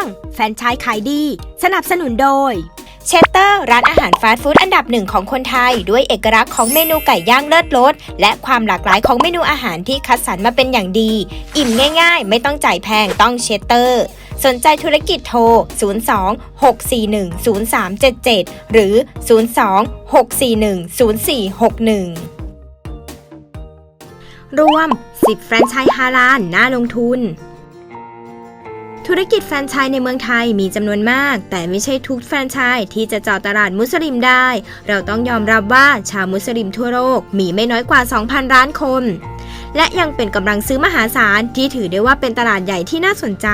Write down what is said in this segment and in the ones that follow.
ง แฟรนไชส์ขายดี สนับสนุนโดย เชสเตอร์ ร้านอาหารฟาสต์ฟู้ดอันดับหนึ่งของคนไทย ด้วยเอกลักษณ์ของเมนูไก่ย่างเลิศรสและความหลากหลายของเมนูอาหารที่คัดสรรมาเป็นอย่างดี อิ่มง่าย ๆ ไม่ต้องจ่ายแพงต้องเชสเตอร์ สนใจธุรกิจโทร 02 641 0377 หรือ 02 641 0461รวม 10 แฟรนไชส์ฮาลาลน่าลงทุน ธุรกิจแฟรนไชส์ในเมืองไทยมีจำนวนมาก แต่ไม่ใช่ทุกแฟรนไชส์ที่จะเจาะตลาดมุสลิมได้ เราต้องยอมรับว่าชาวมุสลิมทั่วโลกมีไม่น้อยกว่า 2,000 ล้านคน และยังเป็นกำลังซื้อมหาศาลที่ถือได้ว่าเป็นตลาดใหญ่ที่น่าสนใจ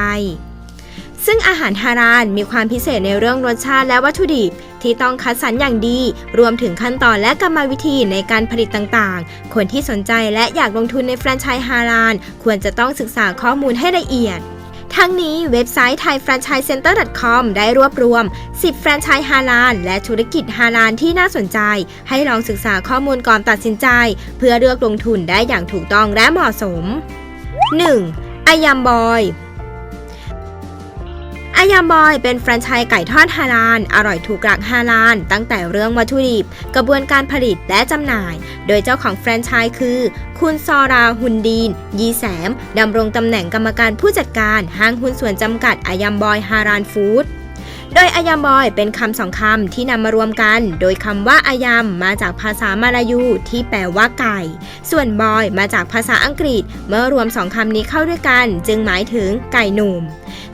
ซึ่งอาหารฮาลาลมีความพิเศษในเรื่องรสชาติและวัตถุดิบ ที่ต้องคัดสรรอย่างดี รวมถึงขั้นตอนและกรรมวิธีในการผลิตต่างๆ คนที่สนใจและอยากลงทุนในแฟรนไชส์ฮาลาลควรจะต้องศึกษาข้อมูลให้ละเอียด ทั้งนี้เว็บไซต์ thaifranchisecenter.com ได้รวบรวม 10 แฟรนไชส์ฮาลาลและธุรกิจฮาลาลที่น่าสนใจ ให้ลองศึกษาข้อมูลก่อนตัดสินใจ เพื่อเลือกลงทุนได้อย่างถูกต้องและเหมาะสม 1. อายามบอย อายามบอยเป็นแฟรนไชส์ไก่ทอดฮาลาล อร่อยถูกหลักฮาลาล ตั้งแต่เรื่องวัตถุดิบ กระบวนการผลิตและจำหน่าย โดยเจ้าของแฟรนไชส์คือ คุณซอราฮุนดีน ยีแสมดำรงตำแหน่งกรรมการผู้จัดการห้างหุ้นส่วนจำกัดอายามบอยฮาลาลฟู้ดโดยอายามบอยเป็นคำสองคำที่นำมารวมกัน โดยคำว่าอายามมาจากภาษามาลายูที่แปลว่าไก่ ส่วนบอยมาจากภาษาอังกฤษ เมื่อรวมสองคำนี้เข้าด้วยกัน จึงหมายถึงไก่หนุ่ม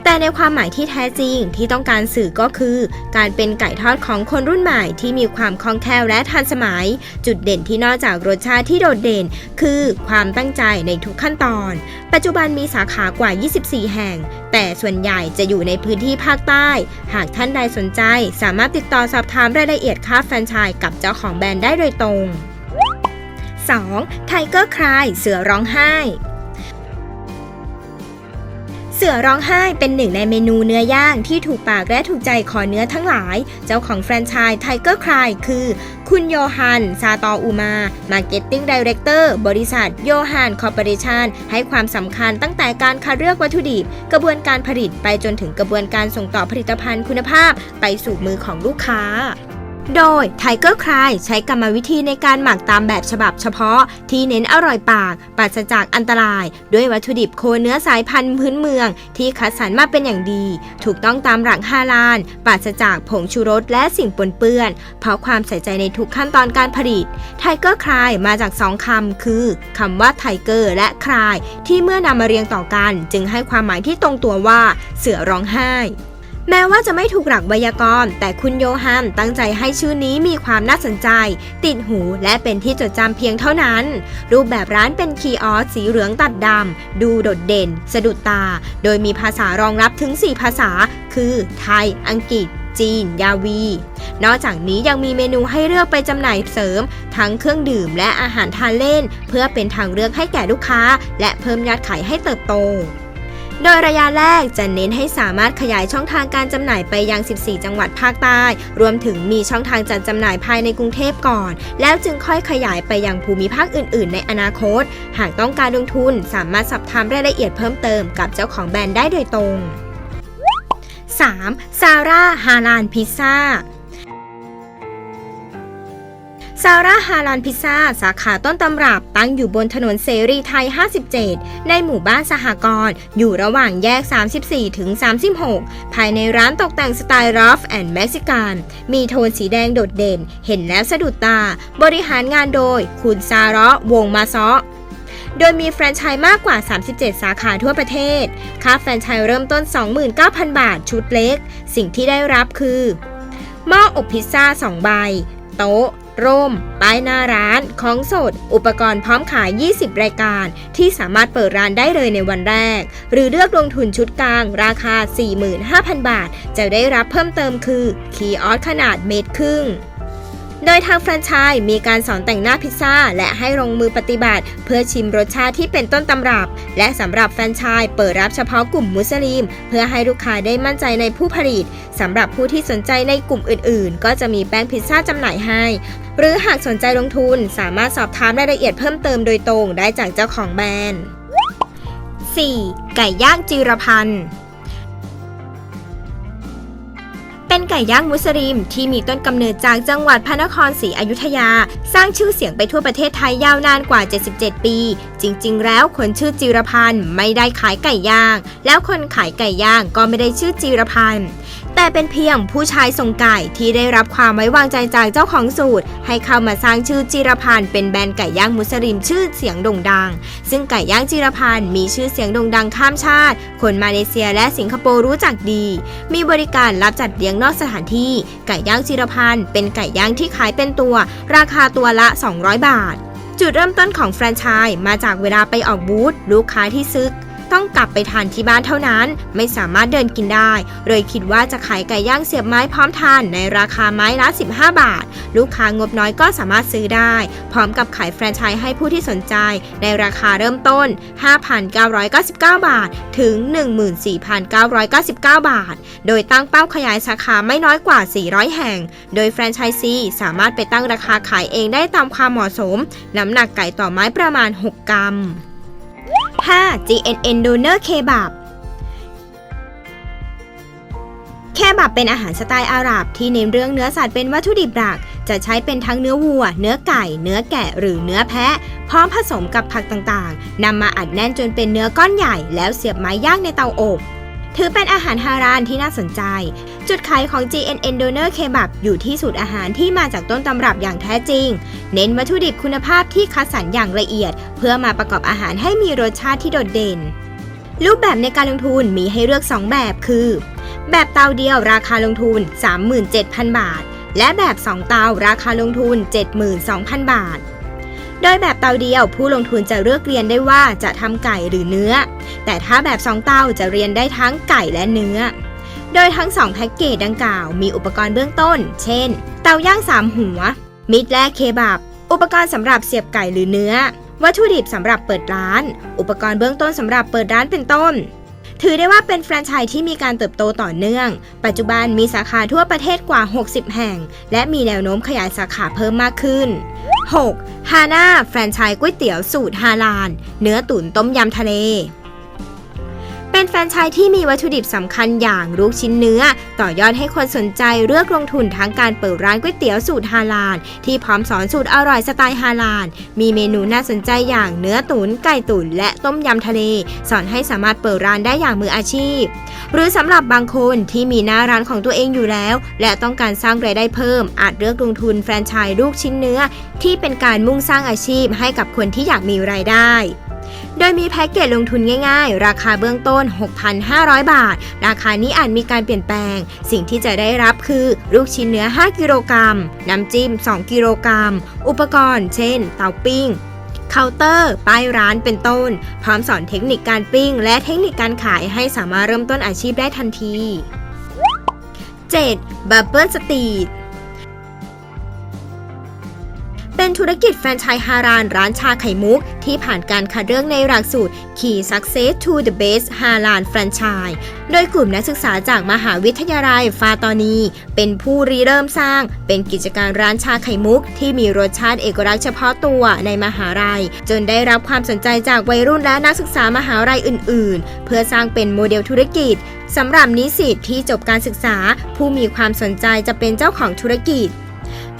แต่ในความหมายที่แท้จริงที่ต้องการสื่อก็คือ การเป็นไก่ทอดของคนรุ่นใหม่ที่มีความคล่องแคล่วและทันสมัย จุดเด่นที่นอกจากรสชาติที่โดดเด่น คือความตั้งใจในทุกขั้นตอน ปัจจุบันมีสาขากว่า 24 แห่ง แต่ส่วนใหญ่จะอยู่ในพื้นที่ภาคใต้ หากท่านใดสนใจ สามารถติดต่อสอบถามรายละเอียดค่าแฟรนไชส์กับเจ้าของแบรนด์ได้โดยตรง 2. Tiger Cry เสือร้องไห้ สือร้องไห้เป็นหนึ่งในเมนูเนื้อย่างที่ถูกปากและถูกใจคอเนื้อทั้งหลาย เจ้าของแฟรนไชส์ Tiger Cry คือ คุณโยฮัน ซาตออูมา Marketing Director บริษัทโยฮันคอร์ปอเรชันให้ความสำคัญตั้งแต่การคัดเลือกวัตถุดิบ กระบวนการผลิตไปจนถึงกระบวนการส่งต่อผลิตภัณฑ์คุณภาพ ไปสู่มือของลูกค้า โดย Tiger Cry ใช้กรรมวิธีในการหมักตามแบบฉบับเฉพาะ ที่เน้นอร่อยปาก ปราศจากอันตราย ด้วยวัตถุดิบโคเนื้อสายพันธุ์พื้นเมือง ที่คัดสรรมาเป็นอย่างดี ถูกต้องตามหลักฮาลาลปราศจากผงชูรสและสิ่งปนเปื้อน เพราะความใส่ใจในทุกขั้นตอนการผลิต Tiger Cry มาจากสองคำคือคำว่า Tiger และ Cry ที่เมื่อนำมาเรียงต่อกัน จึงให้ความหมายที่ตรงตัวว่า เสือร้องไห้ แม้ว่าจะไม่ถูกหลักไวยากรณ์ แต่คุณโยฮันตั้งใจให้ชื่อนี้มีความน่าสนใจ ติดหูและเป็นที่จดจำเพียงเท่านั้น รูปแบบร้านเป็นคีออสสีเหลืองตัดดำ ดูโดดเด่น สะดุดตา โดยมีภาษารองรับถึง 4 ภาษา คือ ไทย อังกฤษ จีน ยาวี นอกจากนี้ยังมีเมนูให้เลือกไปจำหน่ายเสริม ทั้งเครื่องดื่มและอาหารทานเล่น เพื่อเป็นทางเลือกให้แก่ลูกค้า และเพิ่มยอดขายให้เติบโต โดยระยะแรกจะเน้นให้สามารถขยายช่องทางการจำหน่ายไปยัง 14 จังหวัดภาคใต้ รวมถึงมีช่องทางจัดจำหน่ายภายในกรุงเทพก่อน แล้วจึงค่อยขยายไปยังภูมิภาคอื่น ๆ ในอนาคต หากต้องการลงทุนสามารถสอบถามรายละเอียดเพิ่มเติมกับเจ้าของแบรนด์ได้โดยตรง 3. ซาร่าฮาลานพิซซ่า ซาร่าฮาลานพิซซ่า สาขาต้นตำรับ ตั้งอยู่บนถนนเสรีไทย 57 ในหมู่บ้านสหกรณ์อยู่ระหว่างแยก 34 ถึง 36 ภายในร้านตกแต่งสไตล์รอฟแอนด์เม็กซิกัน มีโทนสีแดงโดดเด่น เห็นแล้วสะดุดตา บริหารงานโดย คุณซาระวงมาซอโดยมีแฟรนไชส์มากกว่า 37 สาขาทั่วประเทศ ค่าแฟรนไชส์เริ่มต้น 29,000 บาทชุดเล็ก สิ่งที่ได้รับคือ หม้ออบพิซซ่า 2 ใบ โต๊ะ ร่ม ป้ายหน้าร้าน ของสด อุปกรณ์พร้อมขาย 20 รายการ ที่สามารถเปิดร้านได้เลยในวันแรก หรือเลือกลงทุนชุดกลาง ราคา 45,000 บาท จะได้รับเพิ่มเติมคือ คีย์ออสขนาดเมตรครึ่ง โดยทางแฟรนไชส์มีการสอนแต่งหน้าพิซซ่า และให้ลงมือปฏิบัติ เพื่อชิมรสชาติที่เป็นต้นตำรับ และสำหรับแฟรนไชส์เปิดรับเฉพาะกลุ่มมุสลิม เพื่อให้ลูกค้าได้มั่นใจในผู้ผลิตสำหรับผู้ที่สนใจในกลุ่มอื่น ๆ ก็จะมีแป้งพิซซ่าจำหน่ายให้ หรือหากสนใจลงทุนสามารถสอบถามรายละเอียดเพิ่มเติมโดยตรงได้จากเจ้าของแบรนด์ 4. ไก่ย่างจีรพันธ์ เป็นไก่ย่างมุสลิม ที่มีต้นกำเนิดจากจังหวัดพระนครศรีอยุธยา สร้างชื่อเสียงไปทั่วประเทศไทยยาวนานกว่า 77 ปี จริง ๆ แล้วคนชื่อจิรพันธ์ไม่ได้ขายไก่ย่าง แล้วคนขายไก่ย่างก็ไม่ได้ชื่อจิรพันธ์ แต่เป็นเพียงผู้ชายส่งไก่ที่ได้รับความไว้วางใจจากเจ้าของสูตร ให้เข้ามาสร้างชื่อจิรพันธ์เป็นแบรนด์ไก่ย่างมุสลิมชื่อเสียงโด่งดัง ซึ่งไก่ย่างจิรพันธ์มีชื่อเสียงโด่งดังข้ามชาติ คนมาเลเซียและสิงคโปร์รู้จักดี มีบริการรับจัดเลี้ยงนอกสถานที่ ไก่ย่างจิรพันธ์เป็นไก่ย่างที่ขายเป็นตัว ราคาตัวละ 200 บาทจุดเริ่มต้นของแฟรนไชส์มาจากเวลาไปออกบูธลูกค้าที่ซื้อ ต้องกลับไปทานที่บ้านเท่านั้น ไม่สามารถเดินกินได้ เลยคิดว่าจะขายไก่ย่างเสียบไม้พร้อมทานในราคาไม้ละ 15 บาท ลูกค้างบน้อยก็สามารถซื้อได้ พร้อมกับขายแฟรนไชส์ให้ผู้ที่สนใจ ในราคาเริ่มต้น 5,999 บาท ถึง 14,999 บาท โดยตั้งเป้าขยายสาขาไม่น้อยกว่า 400 แห่ง โดยแฟรนไชส์ซีสามารถไปตั้งราคาขายเองได้ตามความเหมาะสม น้ำหนักไก่ต่อไม้ประมาณ 6 กรัม 5. GNN Doner Kebab แคบับเป็นอาหารสไตล์อาหรับที่เน้นเรื่องเนื้อสัตว์เป็นวัตถุดิบหลัก จะใช้เป็นทั้งเนื้อวัว เนื้อไก่ เนื้อแกะหรือเนื้อแพะ พร้อมผสมกับผักต่างๆนำมาอัดแน่นจนเป็นเนื้อก้อนใหญ่ แล้วเสียบไม้ย่างในเตาอบ ถือเป็นอาหารฮารานที่น่าสนใจ จุดขายของ GNN Donor Kebab อยู่ที่สูตรอาหารที่มาจากต้นตำรับอย่างแท้จริง เน้นวัตถุดิบคุณภาพที่คัดสรรอย่างละเอียด เพื่อมาประกอบอาหารให้มีรสชาติที่โดดเด่น รูปแบบในการลงทุนมีให้เลือก 2 แบบคือ แบบเตาเดียวราคาลงทุน 37,000 บาท และแบบ 2 เตาราคาลงทุน 72,000 บาท โดยแบบเตาเดียวผู้ลงทุนจะเลือกเรียนได้ว่าจะทำไก่หรือเนื้อ แต่ถ้าแบบ 2 เตาจะเรียนได้ทั้งไก่และเนื้อ โดยทั้ง 2 แพ็กเกจดังกล่าว มีอุปกรณ์เบื้องต้น เช่น เตาย่าง 3 หัว มิดและเคบับ อุปกรณ์สำหรับเสียบไก่หรือเนื้อ วัตถุดิบสำหรับเปิดร้าน อุปกรณ์เบื้องต้นสำหรับเปิดร้านเป็นต้น ถือได้ว่าเป็นแฟรนไชส์ที่มีการเติบโตต่อเนื่อง ปัจจุบันมีสาขาทั่วประเทศกว่า 60 แห่ง และมีแนวโน้มขยายสาขาเพิ่มมากขึ้น 6. ฮาน่าแฟรนไชส์ก๋วยเตี๋ยวสูตรฮาลาน เนื้อตุ๋นต้มยำทะเล เป็นแฟรนไชส์ที่มีวัตถุดิบสำคัญอย่างลูกชิ้นเนื้อ ต่อยอดให้คนสนใจเลือกลงทุนทั้งการเปิดร้านก๋วยเตี๋ยวสูตรฮาลาลที่พร้อมสอนสูตรอร่อยสไตล์ฮาลาลมีเมนูน่าสนใจอย่างเนื้อตุ๋นไก่ตุ๋นและต้มยำทะเล สอนให้สามารถเปิดร้านได้อย่างมืออาชีพ หรือสำหรับบางคนที่มีหน้าร้านของตัวเองอยู่แล้ว และต้องการสร้างรายได้เพิ่ม อาจเลือกลงทุนแฟรนไชส์ลูกชิ้นเนื้อ ที่เป็นการมุ่งสร้างอาชีพให้กับคนที่อยากมีรายได้ โดยมีแพ็กเกจลงทุนง่ายๆ ราคาเบื้องต้น 6,500 บาท ราคานี้อาจมีการเปลี่ยนแปลง สิ่งที่จะได้รับคือลูกชิ้นเนื้อ 5 กิโลกรัม น้ำจิ้ม 2 กิโลกรัม อุปกรณ์ เช่น เตาปิ้งเคาน์เตอร์ ป้ายร้านเป็นต้น พร้อมสอนเทคนิคการปิ้ง และเทคนิคการขายให้สามารถเริ่มต้นอาชีพได้ทันที 7. Bubble Street เป็นธุรกิจแฟรนไชส์ฮารานร้านชาไข่มุก ที่ผ่านการคัดเลือกในหลักสูตร Key Success to the Best ฮารานแฟรนไชส์โดยกลุ่มนักศึกษาจากมหาวิทยาลัยฟาตอนี เป็นผู้ริเริ่มสร้าง เป็นกิจการร้านชาไข่มุก ที่มีรสชาติเอกลักษณ์เฉพาะตัวในมหาลัย จนได้รับความสนใจจากวัยรุ่นและนักศึกษามหาลัยอื่น ๆ เพื่อสร้างเป็นโมเดลธุรกิจสำหรับนิสิตที่จบการศึกษา ผู้มีความสนใจจะเป็นเจ้าของธุรกิจ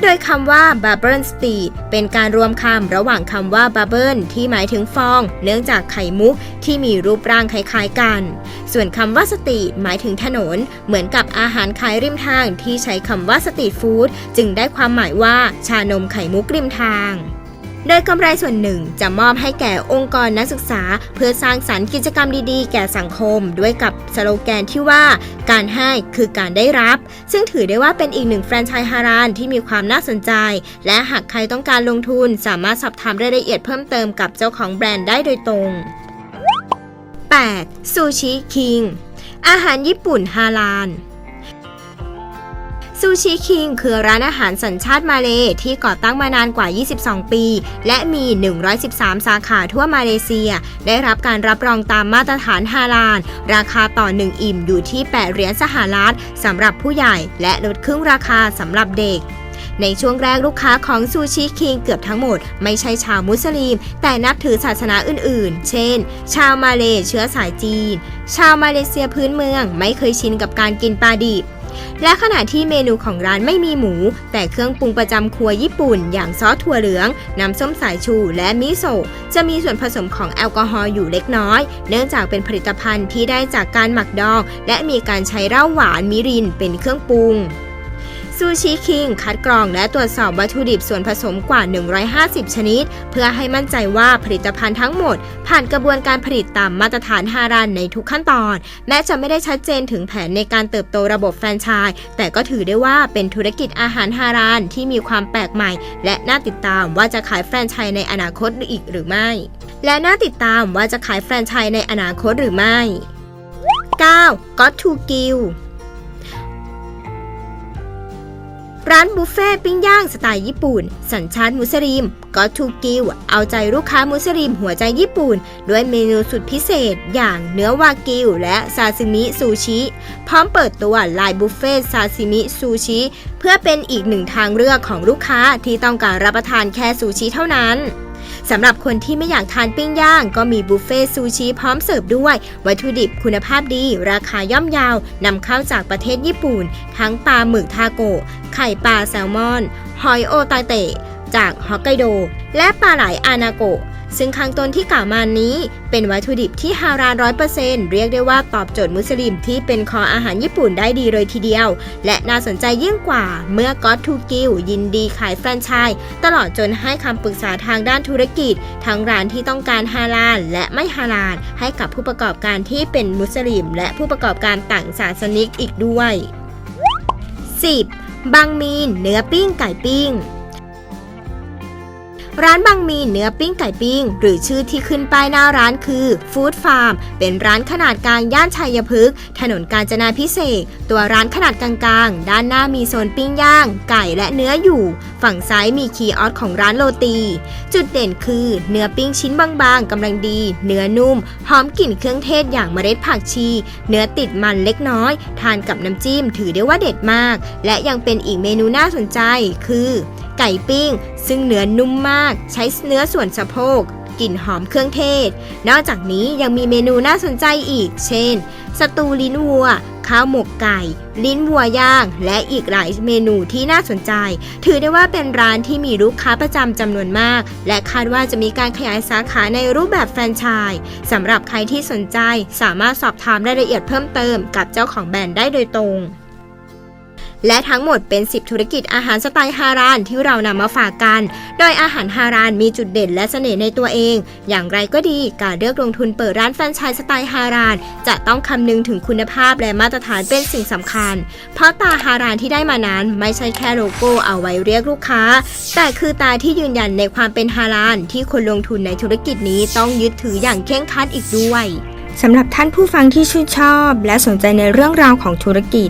โดยคำว่า Bubble speed เป็นการรวมคำระหว่างคำว่า Bubble ที่หมายถึงฟอง เนื่องจากไข่มุกที่มีรูปร่างคล้ายๆกัน ส่วนคำว่าสตรีทหมายถึงถนน เหมือนกับอาหารขายริมทางที่ใช้คำว่าสตรีทฟู้ดจึงได้ความหมายว่าชานมไข่มุกริมทาง โดยกำไรส่วนหนึ่งจะมอบให้แก่องค์กรนักศึกษา เพื่อสร้างสรรค์กิจกรรมดีๆ แก่สังคม ด้วยกับสโลแกนที่ว่า การให้คือการได้รับ ซึ่งถือได้ว่าเป็นอีกหนึ่งแฟรนไชส์ฮารานที่มีความน่าสนใจ และหากใครต้องการลงทุนสามารถสอบถามรายละเอียดเพิ่มเติมกับเจ้าของแบรนด์ได้โดยตรง 8. ซูชิคิงอาหารญี่ปุ่นฮาลาล ซูชิคิงคือร้านอาหารสัญชาติมาเลที่ก่อตั้งมานานกว่า 22 ปี และมี 113 สาขาทั่วมาเลเซีย ได้รับการรับรองตามมาตรฐานฮาลาล ราคาต่อ 1 อิ่มอยู่ที่ 8 เหรียญสหรัฐสำหรับผู้ใหญ่และลดครึ่งราคาสำหรับเด็กในช่วงแรกลูกค้าของซูชิคิงเกือบทั้งหมด ไม่ใช่ชาวมุสลิม แต่นับถือศาสนาอื่นๆ เช่น ชาวมาเลเชื้อสายจีน ชาวมาเลเซียพื้นเมืองไม่เคยชินกับการกินปลาดิบ และขณะที่เมนูของร้านไม่มีหมู แต่เครื่องปรุงประจำครัวญี่ปุ่น อย่างซอสถั่วเหลือง น้ำส้มสายชูและมิโซะจะมีส่วนผสมของแอลกอฮอล์อยู่เล็กน้อย เนื่องจากเป็นผลิตภัณฑ์ที่ได้จากการหมักดอง และมีการใช้เหล้าหวานมิรินเป็นเครื่องปรุง ซูชิคิงคัดกรองและตรวจสอบวัตถุดิบส่วนผสมกว่า 150 ชนิด เพื่อให้มั่นใจว่าผลิตภัณฑ์ทั้งหมด ผ่านกระบวนการผลิตตามมาตรฐานฮารานในทุกขั้นตอน แม้จะไม่ได้ชัดเจนถึงแผนในการเติบโตระบบแฟรนไชส์แต่ก็ถือได้ว่าเป็นธุรกิจอาหารฮารานที่มีความแปลกใหม่ และน่าติดตามว่าจะขายแฟรนไชส์ในอนาคตอีกหรือไม่ และน่าติดตามว่าจะขายแฟรนไชส์ในอนาคตหรือไม่ 9. Got to Gill ร้านบุฟเฟ่ต์ปิ้งย่างสไตล์ญี่ปุ่น สัญชาติมุสลิมก็ทูกิวเอาใจลูกค้ามุสลิมหัวใจญี่ปุ่น ด้วยเมนูสุดพิเศษ อย่างเนื้อวากิวและซาซิมิซูชิ พร้อมเปิดตัวลายบุฟเฟ่ต์ซาซิมิซูชิ เพื่อเป็นอีกหนึ่งทางเลือกของลูกค้าที่ต้องการรับประทานแค่ซูชิเท่านั้น สำหรับคนที่ไม่อยากทานปิ้งย่าง ก็มีบุฟเฟ่ต์ซูชิพร้อมเสิร์ฟด้วย วัตถุดิบคุณภาพดี ราคาย่อมเยาวนำเข้าจากประเทศญี่ปุ่น ทั้งปลาหมึกทาโกะไข่ปลาแซลมอน หอยโอตาเตะ จากฮอกไกโด และปลาไหลอานาโกะ ซึ่งข้างต้นที่กล่าวมานี้เป็นวัตถุดิบที่ฮารานร้อยเปอร์เซ็นต์เรียกได้ว่าตอบโจทย์มุสลิมที่เป็นคออาหารญี่ปุ่นได้ดีเลยทีเดียว และน่าสนใจยิ่งกว่า เมื่อก็ t ทูกิวยินดีขายแฟรนไชส์ตลอดจนให้คำปรึกษาทางด้านธุรกิจ ทั้งร้านที่ต้องการฮาลาลและไม่ฮาลาลให้กับผู้ประกอบการที่เป็นมุสลิม และผู้ประกอบการต่างศาสนิกอีกด้วย 10. บางมีนเนื้อปิ้งไก่ปิ้ง ร้านบางมีเนื้อปิ้งไก่ปิ้ง หรือชื่อที่ขึ้นป้ายหน้าร้านคือฟู้ดฟาร์มเป็นร้านขนาดกลางย่านชัยพฤกษ์ถนนกาญจนาพิเศษ ตัวร้านขนาดกลางๆ ด้านหน้ามีโซนปิ้งย่าง ไก่และเนื้ออยู่ ฝั่งซ้ายมีคีย์ออสของร้านโรตี จุดเด่นคือเนื้อปิ้งชิ้นบางๆกำลังดี เนื้อนุ่ม หอมกลิ่นเครื่องเทศอย่างเมล็ดผักชี เนื้อติดมันเล็กน้อย ทานกับน้ำจิ้มถือได้ว่าเด็ดมาก และยังเป็นอีกเมนูน่าสนใจคือ ไก่ปิ้ง ซึ่งเนื้อนุ่มมาก ใช้เนื้อส่วนสะโพกกลิ่นหอมเครื่องเทศ นอกจากนี้ยังมีเมนูน่าสนใจอีก เช่น สตูลิ้นวัว ข้าวหมกไก่ ลิ้นวัวย่าง และอีกหลายเมนูที่น่าสนใจ ถือได้ว่าเป็นร้านที่มีลูกค้าประจำจำนวนมาก และคาดว่าจะมีการขยายสาขาในรูปแบบแฟรนไชส์สำหรับใครที่สนใจสามารถสอบถามรายละเอียดเพิ่มเติมกับเจ้าของแบรนด์ได้โดยตรง และทั้งหมดเป็น 10 ธุรกิจอาหารสไตล์ฮารานที่เรานำมาฝากกัน โดยอาหารฮารานมีจุดเด่นและเสน่ห์ในตัวเอง อย่างไรก็ดีการเลือกลงทุนเปิดร้านแฟรนไชส์สไตล์ฮาราน จะต้องคำนึงถึงคุณภาพและมาตรฐานเป็นสิ่งสำคัญ เพราะตาฮารานที่ได้มานั้นไม่ใช่แค่โลโก้เอาไว้เรียกลูกค้า แต่คือตาที่ยืนยันในความเป็นฮารานที่คนลงทุนในธุรกิจนี้ต้องยึดถืออย่างเคร่งครัดอีกด้วยสำหรับท่านผู้ฟังที่ชื่นชอบ และสนใจในเรื่องราวของธุรกิจ